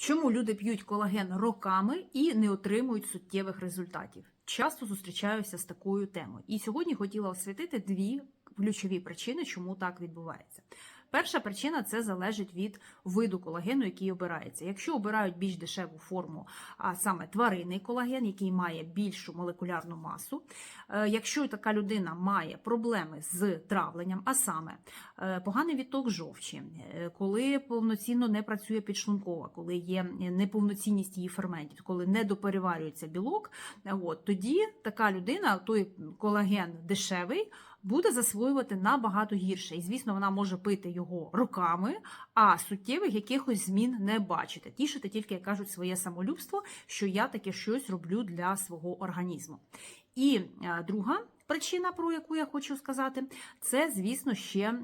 Чому люди п'ють колаген роками і не отримують суттєвих результатів? Часто зустрічаюся з такою темою. І сьогодні хотіла освітити дві ключові причини, чому так відбувається. Перша причина це залежить від виду колагену, який обирається. Якщо обирають більш дешеву форму, а саме тваринний колаген, який має більшу молекулярну масу. е, Якщо така людина має проблеми з травленням, а саме е, поганий відток жовчі, е, коли повноцінно не працює підшлункова, коли є неповноцінність її ферментів, коли не допереварюється білок, от, тоді така людина, той колаген дешевий, буде засвоювати набагато гірше. І, звісно, вона може пити його роками, а суттєвих якихось змін не бачити. Тішити тільки, як кажуть, своє самолюбство, що я таке щось роблю для свого організму. І е, друга причина, про яку я хочу сказати, це, звісно, ще.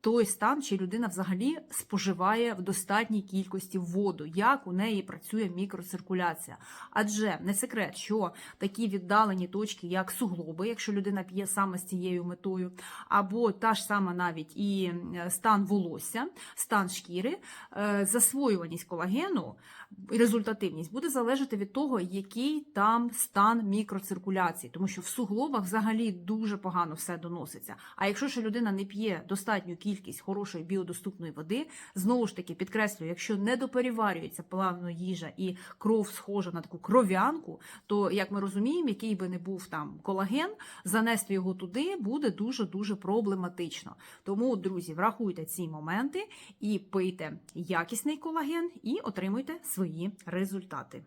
Той стан, чи людина взагалі споживає в достатній кількості воду, як у неї працює мікроциркуляція. Адже не секрет, що такі віддалені точки, як суглоби, якщо людина п'є саме з цією метою, або та ж сама навіть і стан волосся, стан шкіри, е, засвоюваність колагену, і результативність буде залежати від того, який там стан мікроциркуляції, тому що в суглобах взагалі дуже погано все доноситься. А якщо ж людина не п'є достатню кількість хорошої біодоступної води, знову ж таки підкреслюю, якщо не допереварюється плавно їжа і кров схожа на таку кров'янку, то як ми розуміємо, який би не був там колаген, занести його туди буде дуже дуже проблематично. Тому, друзі, врахуйте ці моменти і пийте якісний колаген, і отримуйте свої результати.